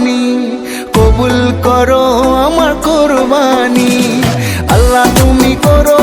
জানি কবুল করো আমার কোরবানি। আল্লাহ তুমি করো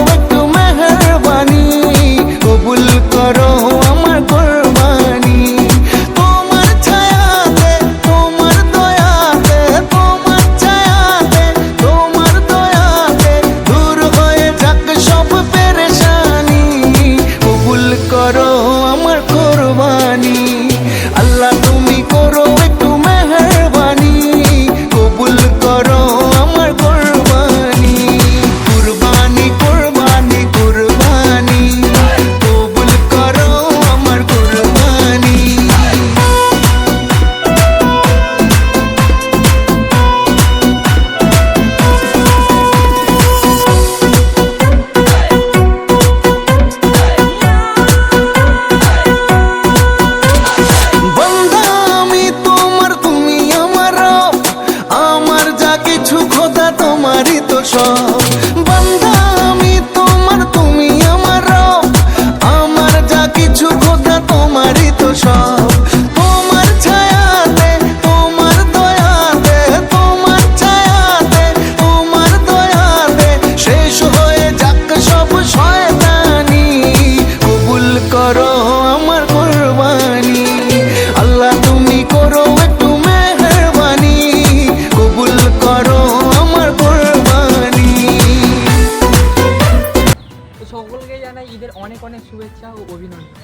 জানাই অনেক অনেক শুভেচ্ছা ও অভিনন্দন।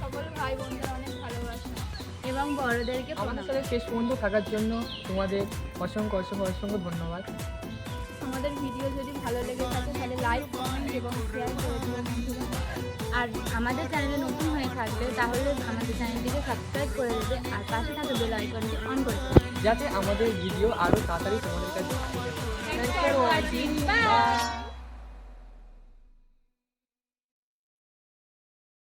সকল ভাই বোনদের অনেক ভালোবাসা এবং বড়দেরকে আমাদের সাথে শেষ পর্যন্ত থাকার জন্য তোমাদের অসংখ্য অসংখ্য অসংখ্য ধন্যবাদ। আমাদের ভিডিও যদি ভালো লেগে থাকে তাহলে লাইক কমেন্ট এবং শেয়ার করে বন্ধুরা আর আমাদের চ্যানেলে নতুন হয়ে থাকলে তাহলে আমাদের চ্যানেলটিকে সাবস্ক্রাইব করে দেবে আর পাশে থাকা বেল আইকনটি অন করে দেবে যাতে আমাদের ভিডিও আরও তাড়াতাড়ি তোমাদের কাছে পৌঁছে